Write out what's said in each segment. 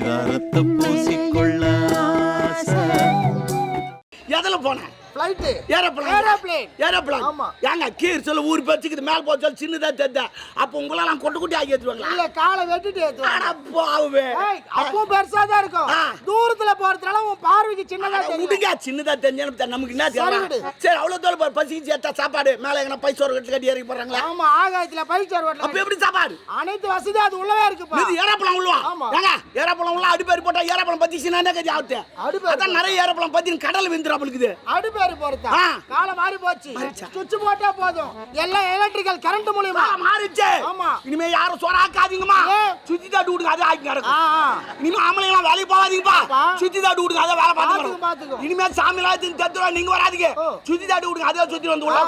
பரிதாரத்தை பூசிக்கொள்ள எதில் போனேன் flight aeroplane aeroplane aeroplane ஆமா. ஏங்க கீழ் சொல்ல ஊர் பேச்சுக்குது மேல் போச்சு சொல்லு சின்னதா தெரிஞ்சா அப்ப உங்களெல்லாம் கொண்டு குட்டி ஆக்கி ஏத்துவாங்களா இல்ல காலை வெட்டிட்டு ஏத்துவாங்க. அட பாவே ஏய், அப்பவும் பெருசா தான் இருக்கும். தூரத்துல போறதுனால உன் பார்வைக்கு சின்னதா தெரியும். விடுங்க சின்னதா தெரிஞ்சா நமக்கு என்ன விடு. சரி அவ்வளவு தூரம் பசிக்கு சேர்த்தா சாப்பாடு மேல எங்கன்னா பைசா கட்டி கட்டி இறக்கி போறாங்களா ஆமா ஆகாயத்துல பைசர் அப்ப ஓட்டல எப்படி சாப்பாடு? அனைத்து வசதியும் அது உள்ளவே இருக்குப்பா. இது ஏரோப்ளேன் உள்ளவா ஆமா. ஏங்க ஏரோப்ளேன் உள்ள அடிப்பேர் போட்டா ஏரோப்ளேன் பத்திச்சுன்னா என்ன கதி ஆகுது அடிப்பேர் அதான் நிறைய ஏரோப்ளேன் பத்தி கடல் இருக்குது. அடுப்பேரு பொறுத்தா ஆ. காலம் மாறி போச்சு? சுவிட்ச் போட்டா போதும் எல்லாம் எலக்ட்ரிக்கல் கரண்ட் மூலியமா மாறிச்சு ஆமா. இனிமே யாரும் சோறாக்காதீங்கம்மா ஏன்? சுத்தி தாட்டு விடுங்க அது ஆக்கி ஆ கிடக்கும். இனிமே ஆம்பளைங்களாம் வேலைக்கு போகாதீங்கப்பா. சுத்தி தாட்டு விடுங்க அதை வேலை பார்த்துக்கணும். இனிமே சாமி எல்லாத்தையும் தத்துறோம் நீங்க வராதீங்க. சுத்தி தாட்டு விடுங்க அதே சுத்தி வந்து உள்ள.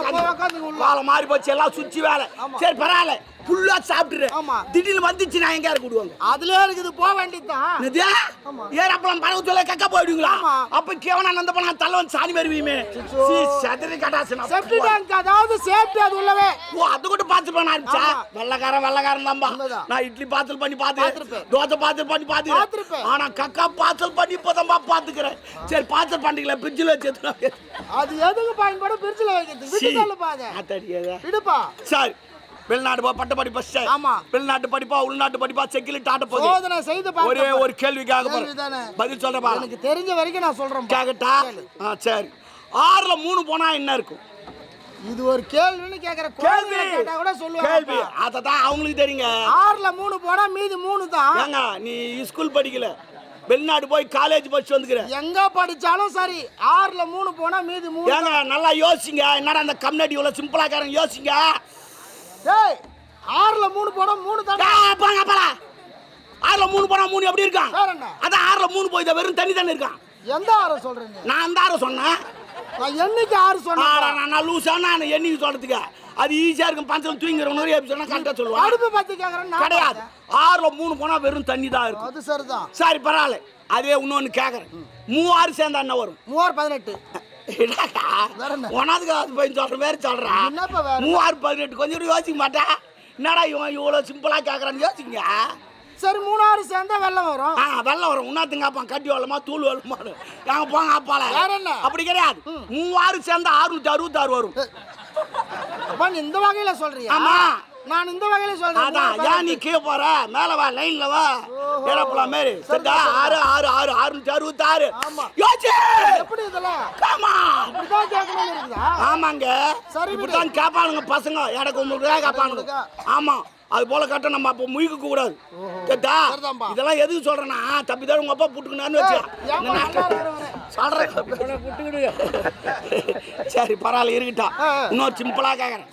காலம் மாறி போச்சு எல்லாம் சுத்தி வேலை. சரி பரவாயில்ல ஃபுல்லா சாப்பிட்டுரு. ஆமா. திடீர்னு வந்துச்சு நான் எங்க இறக்கி விடுவாங்க? அதுலயே இருக்குது போக வேண்டியதுதான். என்னது? ஆமா. ஏறாப்பழம் பறவை சொல்ல கக்க போயிடுவீங்களா? ஆமா. அப்ப கேவனா நந்த பண்ணா தள்ளவன் சாணி வருவீமே? சதுரி கட்டாசனா செப்டி டேங்க் அதாவது சேஃப்டி அது உள்ளவே. ஓ அது கூட பாத்து பண்ண ஆரம்பிச்சா. வெள்ளக்காரன் வெள்ளக்காரன் தான்பா. நான் இட்லி பாத்தல் பண்ணி பாத்து. பார்த்திருப்பேன். தோசை பாத்தல் பண்ணி பாத்து. பார்த்திருப்பேன். ஆனா கக்கா பாத்தல் பண்ணி இப்பதான்பா பாத்துக்கிறேன். சரி பாத்தல் பண்ணிக்கல பிரிட்ஜில் வச்சு அது எதுக்கு பயன்படும் பிரிட்ஜ்ல வைக்கிறது விட்டு அதை. விடுப்பா. சரி. வெளிநாடு போ பட்ட படிப்பா ஆமா. வெளிநாட்டு படிப்பா உள்நாட்டு படிப்பா செக்கிலிட்டு ஆட்ட போகுது. சோதனை செய்து ஒரே பார்க்க ஒரு கேள்விக்காக. பதில் சொல்றப்பா எனக்கு தெரிஞ்ச வரைக்கும் நான் சொல்றேன் கேக்கட்டா? ஆ சரி. ஆறுல மூணு போனா என்ன இருக்கும்? இது ஒரு கேள்வின்னு கேக்குற கேள்வி! கேட்டா கூட கேள்வி! சொல்லுவாங்க அததான் அவங்களுக்கு தெரியுங்க. ஆறுல மூணு போனா மீதி மூணு தான். ஏங்க நீ ஸ்கூல் படிக்கல. வெளிநாடு போய் காலேஜ் படிச்சு வந்துக்கிற. எங்க படிச்சாலும் சரி ஆறுல மூணு போனா மீதி மூணு ஏங்க நல்லா யோசிங்க. என்னடா அந்த கம்யூனிட்டி இவ்வளவு சிம்பிளா யோசிங்க. டேய் ஆறுல மூணு போனா மூணு தான்? போங்க போலாம் ஆறுல மூணு போனா மூணு எப்படி இருக்கான் வேற என்ன? அதான் ஆறுல மூணு போய் வெறும் தண்ணி தானே இருக்கான் எந்த ஆறு சொல்றீங்க? நான் அந்த ஆறு சொன்னேன். நான் என்னைக்கு ஆறு சொன்னேன்? நான் லூசா நான் என்னைக்கு சொல்றதுக்கு? அது ஈஸியா இருக்கும். பஞ்சம் தூங்கிறவங்க எப்படி சொன்னா கரெக்டா சொல்லுவான். அடுப்பு பத்தி கேக்குறேன் கிடையாது. ஆறுல மூணு போனா வெறும் தண்ணி தான் இருக்கும். அது சரிதான். சரி பரவாயில்ல. அதே இன்னொன்னு கேக்குறேன். மூவாறு சேர்ந்தா என்ன வரும்? மூவார் பதினெட்டு. என்னடா? வேற என்ன? ஒன்னாவது கிளாஸ் போய் சொல்ற மாதிரி சொல்றா. என்னப்பா வேற மூவாறு பதினெட்டு கொஞ்சம் யோசிக்க மாட்டா. என்னடா இவன் இவ்வளவு சிம்பிளா கேக்குறான்னு யோசிங்க சரி மூணு ஆறு சேர்ந்தா வெள்ளம் வரும். ஆ வெள்ளம் வரும். உன்னாத்துங்க அப்பா கட்டி வரலமா தூள் வரலமா எங்க போங்க அப்பால? வேற என்ன? அப்படி கிடையாது. மூவாறு சேர்ந்தா அறுநூத்தி அறுபத்தாறு வரும். இந்த வகையில சொல்றியா? ஆமா. நான் இந்த வகையில சொல்றேன். அதான் ஏன் நீ கீழே போற? மேல வா லைன்ல வா. ஏறப்பலாம் மாரி சரிடா ஆறு ஆறு ஆறு அறுநூத்தி அறுபத்தாறு. ஆமா. யோசி எப்படி இதெல்லாம்? காமா இப்படிதான் இருக்குதா? ஆமாங்க. இப்படித்தான் கேட்பானுங்க பசங்க. எனக்கு உங்களுக்கு தான் கேட்பானுங்க? ஆமா. அது போல கட்ட நம்ம அப்ப முயக்க கூடாது. கேட்டா. இதெல்லாம் எதுக்கு சொல்றேன்னா தப்பி தான் உங்க அப்பா புட்டுக்கணும்னு வச்சு? சொல்றேன். சரி பரவாயில்ல இருக்கட்டா. இன்னொரு சிம்பிளா கேக்குறேன்.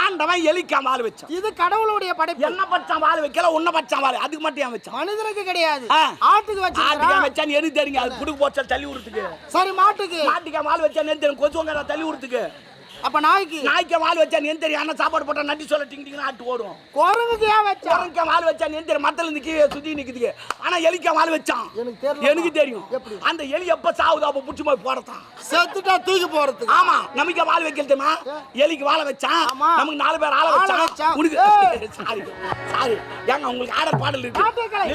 ஆண்டவன் எலிக்காம ஆள் வச்சான். இது கடவுளுடைய படைப்பு. என்ன பச்சான் வாள் வைக்கல உன்ன பச்சான் வாள் அதுக்கு மட்டும் ஏன் வச்சான்? மனிதனுக்கு கிடையாது. ஆட்டுக்கு ஆட்டுக்கா வச்சிருக்கான் வச்சான்னு எனக்கு தெரியுங்க? அது புடுக்கு போச்சா தள்ளி விடுறதுக்கு. சரி மாட்டுக்கு. மாட்டுக்கா வாள் வச்சா எனக்கு தெரியும் கொசுவங்க தள்ளி விடுறதுக்கு. அப்ப நாய்க்கு? நாய்க்கா வாள் வச்சா எனக்கு தெரியும் ஆனா சாப்பாடு போட்டா நட்டி சொல்ல டிங் டிங் ஆட்டு ஓடும். குரங்குக்கு ஏன் வச்சான் குரங்க வாள் வச்சா எனக்கு தெரியும் மத்தல இருந்து கீழே சுத்தி நிக்குதுங்க ஆனா எலிக்கா வாள் வச்சான் எனக்கு தெரியல எனக்கு தெரியும்? அந்த எலி எப்ப சாவுதோ அப்ப புடிச்சு போய் போடத்தான். செத்துட்டா தூக்கி போறதுக்கு. ஆமா நமக்கு வாள் வைக்கல தெரியுமா? எலிக்கு வாழை வச்சான் ஆமா. நமக்கு நாலு பேர் ஆள வச்சான் வச்சான். உனக்கு. Sorry sorry. ஏங்க உங்களுக்கு ஆடர் பாடல் இருக்கு. நாட்டுக்கலை.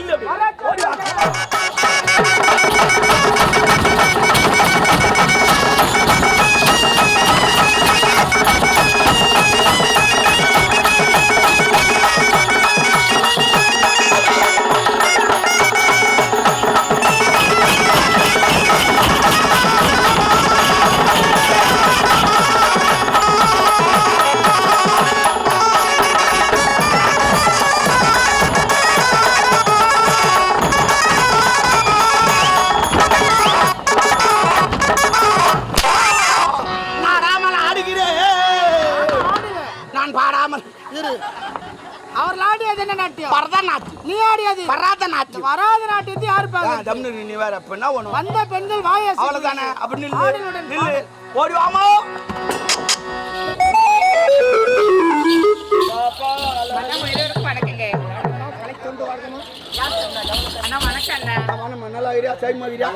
சைமா ஐடியா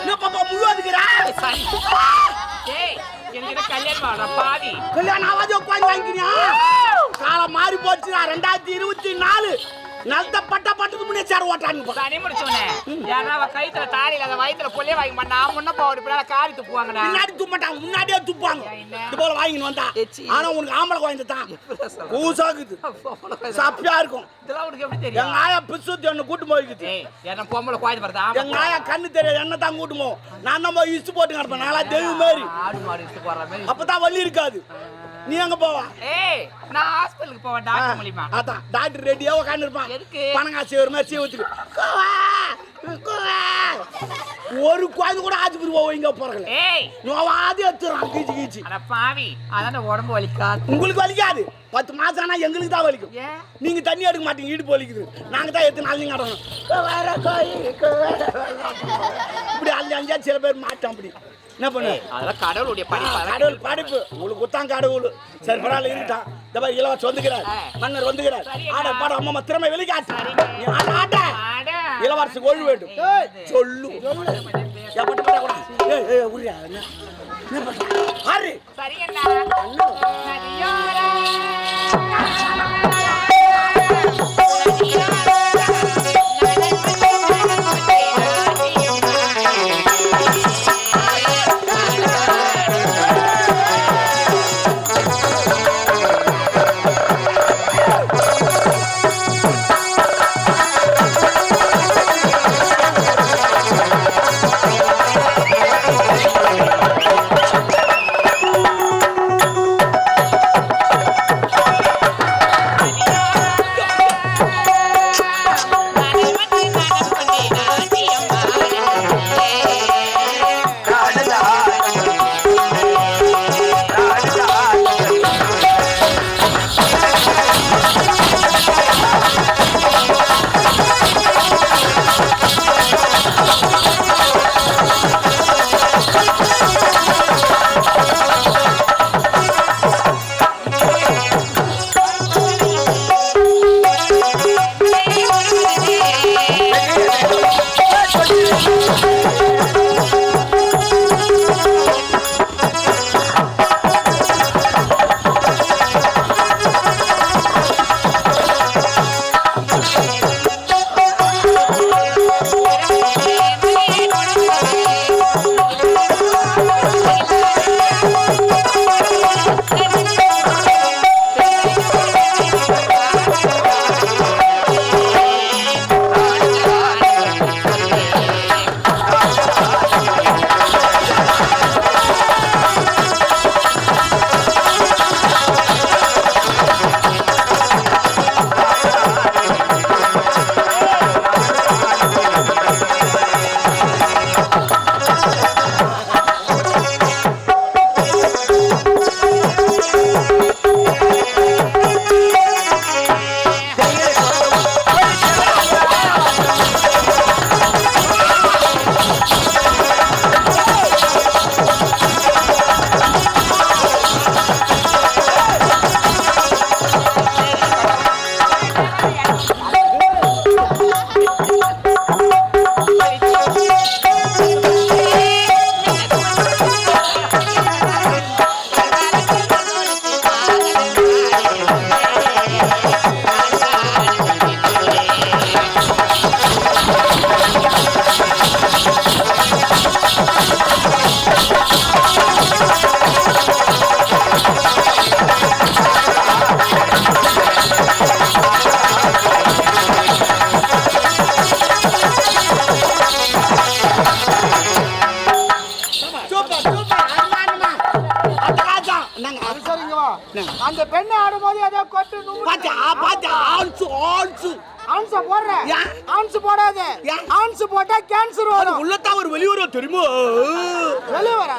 என்ன பாப்பா முழுவதுக்குறா கல்யாணம் ஆவாது உட்காந்து வாங்கிக்கிறியா காலம் மாறி போச்சுடா ரெண்டாயிரத்தி இருபத்தி நாலு. நல்ல பட்ட பட்டத்துக்கு முன்னே சார் ஓட்டானுங்க சனி முடிச்சோன்னே யாரா அவ கைத்துல தாலி இல்லாத வயித்துல புள்ளைய வாங்கி பண்ணா முன்ன போடு பின்னால காரி துப்புவாங்கடா. பின்னாடி துப்பட்டாங்க முன்னாடியே துப்பாங்க இது போல வாங்கின்னு வந்தா. ஆனா உனக்கு ஆம்பளை குழந்தை தான். பூசாக்குது சப்பியா இருக்கும். இதெல்லாம் உனக்கு எப்படி எங்க தெரியும் ஆயா பிசுத்தி ஒண்ணு கூட்டு போய்க்குது. என்ன பொம்பளை குழந்தை வருதா எங்க ஆயா கண்ணு தெரியாது என்ன தான் கூட்டு போவோம் நான் போய் இஷ்டு போட்டு கிடப்பேன். நாளா தெய்வம் மாதிரி. ஆடு மாடு இழுத்து போடுற மாதிரி. அப்பதான் வலி இருக்காது. நீ எங்க போவா? ஏய் நான் ஹாஸ்பிட்டலுக்கு போவேன் டாக்டர் மூலியமா. அதான் டாக்டர் ரெடியா உட்காந்து இருப்பான் எதுக்கு? பணங்காசி ஒரு மாதிரி சீவத்துக்கு ஒரு குழந்தை கூட ஆஸ்பத்திரி போவோம் இங்க போறல ஏய். நோவாது எடுத்துறான் கீச்சு கீச்சு. அட பாவி அதான் உடம்பு வலிக்காது. உங்களுக்கு வலிக்காது. பத்து மாசம் ஆனா எங்களுக்கு தான் வலிக்கும். நீங்க தண்ணி எடுக்க மாட்டீங்க இடுப்பு வலிக்குது. நாங்க தான் எத்தனை நாள் நீங்க அடணும் குவார கோயி, குவார கோயி. இப்படி அஞ்சு அஞ்சா சில பேர் மாட்டோம் அப்படி. என்ன பண்ணு? அதெல்லாம் கடவுளுடைய படிப்பு கடவுள் படிப்பு. உங்களுக்கு குத்தான் கடவுள். சரி பரவாயில்ல இருட்டான் இந்த மாதிரி இளவரசி வந்துக்கிறார். மன்னர் வந்துக்கிறார். ஆட பாட அம்மா திறமை வெளிக்காட்டு. நீ ஆட ஆட்ட அட. இளவரசி ஒழு வேண்டும். ஏய், சொல்லு. எப்பட்ட பட்ட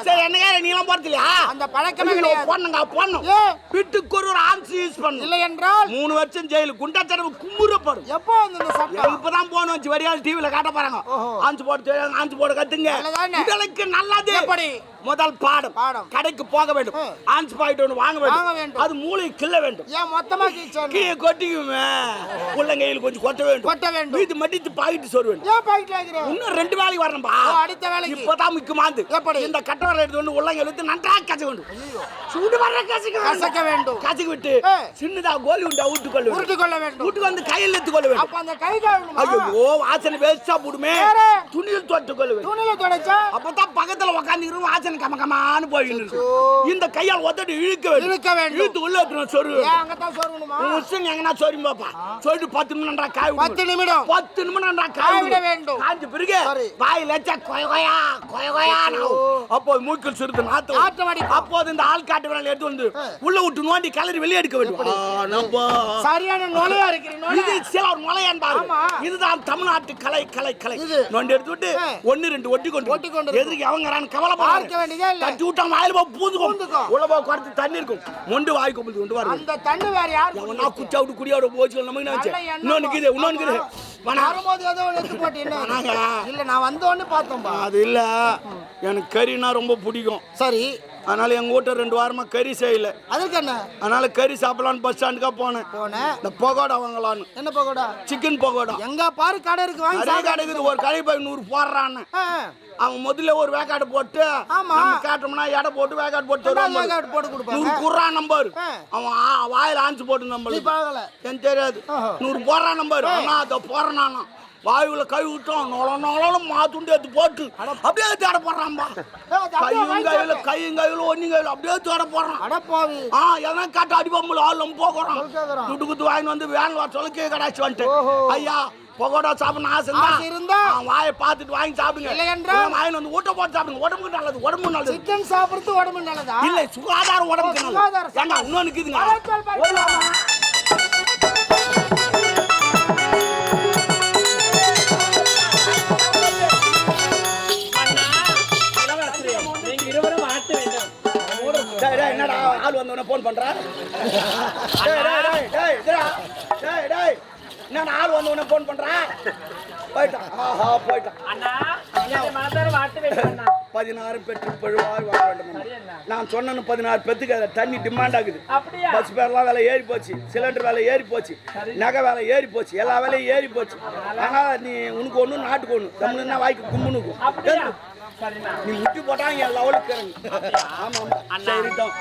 சரி என்னங்க நீலாம் போறது இல்லையா? அந்த பழக்கமே கிடையாது. போடணுங்க போடணும் ஏன்? வீட்டுக்கு ஒரு ஒரு யூஸ் பண்ணணும் இல்லை என்றால் மூணு வருஷம் ஜெயிலு. குண்டாச்சரவு கும்புறப்படும் எப்போ வந்து இந்த சட்டம் இப்பதான் போன வச்சு வரியால் டிவில காட்ட போறாங்க. ஆஞ்சு போட்டு ஆஞ்சு போட கத்துங்க? உடலுக்கு நல்லது. எப்படி? முதல் பாடம். பாடம். கடைக்கு போக வேண்டும். ம். ஆஞ்சு பாயிட்டு ஒன்று வாங்க வேண்டும். வேண்டும். அது மூளை கிள்ள வேண்டும். ஏன் மொத்தமா கீழே கொட்டிக்குமே. உள்ளங்கையில் கொஞ்சம் கொட்ட வேண்டும். கொட்ட வேண்டும். வீட்டு மடித்து பாக்கிட்டு சொருவேன் ஏன் பாக்கெட்ல வைக்கிறேன் இன்னும் ரெண்டு வேலைக்கு வரணும்பா. அடுத்த வேலைக்கு. இப்பதான் முக்கியமாந்து எப்படி? இந்த கட்டவரை எடுத்து வந்து உள்ளங்க இழுத்து நன்றாக கசக்க வேண்டும். சூடு வர கசக்க கசக்க வேண்டும். கசக்க விட்டு. சின்னதா கோலி உண்டா ஊட்டு கொள்ள உருட்டி கொள்ள வேண்டும். வீட்டுக்கு வந்து கையில் எடுத்து கொள்ள வேண்டும். அப்ப அந்த கை கழுவணுமா ஐயோ வாசனை வேஸ்டா போடுமே? துணியில் தொட்டு கொள்ள வேண்டும். துணியில தொடச்சா? அப்பதான் பக்கத்துல உட்காந்து வாசனை கம கமான்னு இருக்கு. இந்த கையால் ஒத்தடி இழுக்க வேண்டும் இழுக்க வேண்டும். இழுத்து உள்ள எடுத்துன்னு சொரு அங்கதான் சொருகணுமா உசுங்க எங்கன்னா சொரி பாப்பா சொல்லிட்டு பத்து நிமிடம்டா காய் விடு. பத்து நிமிடம் பத்து நிமிடம்டா காய விட விடு. வேண்டும். காய்ஞ்ச பிறகு. வாயில வச்சா கொய கொயா கொய கொயா அப்போ மூக்கில் சிறுது நாத்து நாற்றம் அடிக்கும். அப்போது இந்த ஆள் காட்டு விரல் எடுத்து வந்து உள்ள விட்டு நோண்டி கலரி வெளியே எடுக்க வேண்டும். சரியான நுழையா இருக்கிறீங்க இது சில ஒரு பாரு ஆமா. இதுதான் தமிழ்நாட்டு கலை கலை கலை. நோண்டி எடுத்து விட்டு. ஒன்னு ரெண்டு ஒட்டி கொண்டு ஒட்டி கொண்டு. எதிர்க்கு அவங்கறான்னு கவலை பார்க்க வேண்டியதே இல்ல. தட்டி விட்டா வாயில போய் பூந்துக்கும். பூந்துக்கும். உள்ள போய் குறைச்சு தண்ணி இருக்கும். மொண்டு வாய் கொண்டு கொண்டு வரும் அந்த தண்ணி வேற யார் எவனா குச்சா விட்டு குடியோட போச்சு நமக்கு என்ன எண்ணம் இன்னொன்னு இருக்குது இன்னொன்னு இருக்குது வரும்போது ஏதோ எடுத்து போட்டு என்ன? வேணாங்க. இல்ல நான் வந்த உடனே பார்த்தோம்பா. அது இல்ல. எனக்கு கறினா ரொம்ப பிடிக்கும். சரி. அதனால எங்க வீட்டை ரெண்டு வாரமா கறி செய்யல. அதுக்கு என்ன? அதனால கறி சாப்பிடலான்னு பஸ் ஸ்டாண்டுக்கா போனேன். போனேன். இந்த பகோடா வாங்கலான்னு என்ன பக்கோடா சிக்கன் பகோடா. எங்க பாரு கடை இருக்கு வாங்கி நிறைய. கடை இருக்குது. ஒரு கடை போய் நூறு போடுறான்னு. அவன் முதல்ல ஒரு வேக்காடு போட்டு ஆமா. கேட்டோம்னா எடை போட்டு வேக்காடு போட்டு வேக்காடு போட்டு கொடுப்பாங்க. நூறு குர்ரா நம்பர். அவன் வாயில ஆஞ்சு போட்டு நம்பர் பழகல எனக்கு தெரியாது. நூறு போடுறா நம்பர். ஆனா அதை போடுறேன் வாயுல கை விட்டோம் நொல நொலம் மாத்துண்டு எடுத்து போட்டு. அப்படியே தேட போடுறான்பா கையும் கையில. கையும் கையில ஒன்னும் கையில. அப்படியே தேட போடுறான். அட போவி ஆ எதனா காட்டு அடிபம்புல ஆள் நம்ம போகிறோம். துட்டு குத்து வாங்கி வந்து வேன் வர சொல்ல கீழே கடாச்சு வந்துட்டேன் ஓஹோ. ஐயா பகோடா சாப்பிடணும் ஆசை இருந்தா? இருந்தா? வாயை பார்த்துட்டு வாங்கி சாப்பிடுங்க. இல்லை என்றால்? வாங்கி வந்து ஊட்ட போட்டு சாப்பிடுங்க. உடம்புக்கு நல்லது உடம்பு நல்லது. சிக்கன் சாப்பிடுறது உடம்பு நல்லதா? இல்லை சுகாதாரம் உடம்புக்கு ஓ, நல்லது. ஏண்டா இன்னொன்னு இருக்குதுங்க ஆள் வந்தவன ஃபோன் பண்ற? என்னடா ஆள் வந்தவன ஃபோன் பண்ற? போயிட்டான். ஆஹா போயிட்டான். அண்ணா என்னை பதினாறு பெற்று பழுவாய் வாழ வேண்டும் நான் சொன்னேன்னு பதினாறு பெத்துக்கு தண்ணி டிமாண்ட் ஆகுது. பஸ் பேர்லாம் விலை ஏறி போச்சு. சிலிண்டர் விலை ஏறி போச்சு. நகை விலை ஏறி போச்சு. எல்லா விலையும் ஏறி போச்சு. நீ உனக்கு ஒண்ணு நாட்டுக்கு ஒண்ணு தமிழ்னா வாய்க்கு கும்முனுக்கும் நீ முட்டி போட்டா என் லெவலுக்கு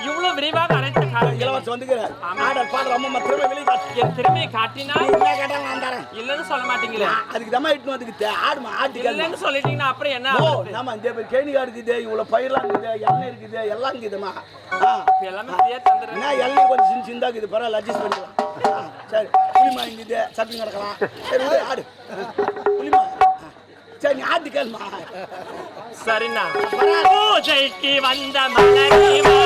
இவ்வளவு விரைவாக அனைத்து காரணங்கள் இலவசம் வந்துக்கிற ஆடர் பாடுற அம்மா திரும்ப வெளியே காட்டு. என் திறமையை காட்டினா நீ என்ன கேட்டா நான் தரேன். இல்லைன்னு சொல்ல மாட்டீங்களே? அதுக்கு தான் இட்டு ஆடுமா ஆட்டுக்கல் இல்லைன்னு சொல்லிட்டீங்கன்னா அப்புறம் என்ன ஓ ஆகுறது? நாம இந்த கேணிகா இருக்குது இவ்வளவு பயிரெல்லாம் இருக்குது எண்ணெய் இருக்குது எல்லாம் இருக்குதுமா எல்லாமே ஃப்ரீயா தந்துடுறேன். எல்லாம் கொஞ்சம் சின்ன சின்னதாக இருக்குது. பரவாயில்ல அட்ஜஸ்ட் பண்ணிக்கலாம். சரி. புளிமா இங்குது சப்பி கிடக்கலாம் சரி ஆடு. சரி நீ ஆட்டு கேளுமா சரிண்ணா. பூஜைக்கு வந்த மலரிவா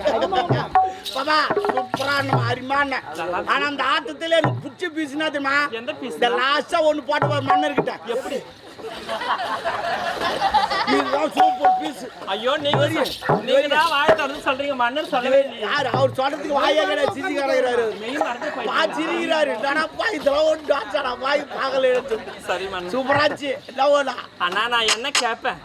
பாபா சூப்பரான அருமான ஆனா அந்த ஆட்டத்துல எனக்கு பிடிச்ச பீஸ்னா தெரியுமா? எந்த இந்த லாஸ்டா ஒண்ணு போட்ட மன்னர்கிட்ட எப்படி? இதுதான் பீஸ் ஐயோ நீங்க நீங்க தான் வாய் திறந்து சொல்றீங்க மன்னர் சொல்லவே இல்லையே. யார் அவர் சொல்றதுக்கு வாயே கிடையாது சிரிச்சு கிடக்குறாரு மெய் மறந்து பா போயிட்டீங்க. சிரிக்கிறாரு. தானப்பா இதெல்லாம் ஒன்று டான்ஸாடா வாய் பார்க்கல எடுத்து சரி மன்னர் சூப்பராச்சு. லவ்டா அண்ணா நான் என்ன கேட்பேன்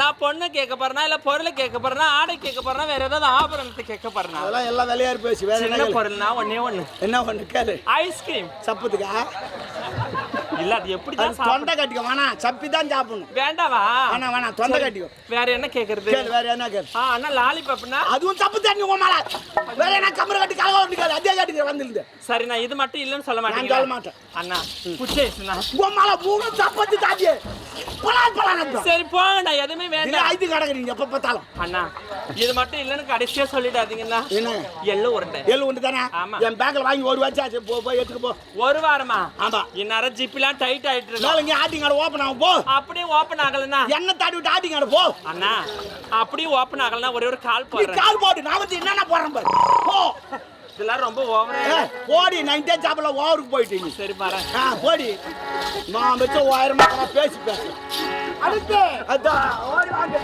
நான் பொண்ணு கேட்க போறேனா இல்ல பொருளை கேட்க போறேனா ஆடை கேட்க போறேனா வேற ஏதாவது ஆபரணத்தை கேட்க போறேனா? அதெல்லாம் எல்லாம் விளையாடி பேசி வேற என்ன? பொருள்னா ஒண்ணே ஒண்ணு. என்ன பண்ணு கேளு. Ice cream. சப்பத்துக்கா? இல்ல அது எப்படி தான் தொண்டை கட்டிக்கோ வேணாம் சப்பி தான் சாப்பிடணும். வேண்டாவா? வேணாம் வேணாம் தொண்டை கட்டிக்கோ. வேற என்ன கேக்குறது? கேளு வேற என்ன கேளு. ஆ அண்ணா லாலிபப்னா அதுவும் தப்பு தண்ணி உமால வேற என்ன கம்பரை கட்டி கலக ஒட்டிக்காது அதே கட்டிக்கிற வந்துருது சரி நான் இது மட்டும் இல்லைன்னு சொல்ல நான் மாட்டேங்க சொல்ல மாட்டேன். அண்ணா குச்சேசுண்ணா உமால மூணு தப்பத்து தாண்டி பலால் பலால் சரி போங்க நான் எதுவுமே வேண்டாம். ஐந்து கிடக்குறீங்க எப்ப பார்த்தாலும். அண்ணா இது மட்டும் இல்லைன்னு கடைசியா சொல்லிடாதீங்கண்ணா. என்ன? எள்ளு உருண்டை. ஏழு ஒன்று தானே. என் பேக்கில் வாங்கி ஒரு வச்சாச்சு. போ போய் எடுத்துக்க போ. ஒரு வாரமா? ஆமா. இந்நேரம் ஜிப்லாம் டைட் ஆயிட்டு இருக்கு இங்கே ஆட்டிங்காட ஓப்பன் ஆகும் போ. அப்படியே ஓப்பன் ஆகலண்ணா எண்ணெய் தாட்டி விட்டு ஆட்டிங்காட போ. அண்ணா அப்படியே ஓப்பன் ஆகலனா ஒரே ஒரு கால் போடுறேன். கால் போட்டு நான் வந்து என்னென்ன போடுறேன் பாரு. போ. இதெல்லாம் ரொம்ப ஓவரா போடி நைன்டே சாப்பிடல ஓவருக்கு போயிட்டு நீ. சரி பாரு. ஆ போடி. நான் வச்சு ஆயிரம் பேசி பேசுறேன். அடுத்து. அதான் ஓடி வாங்க.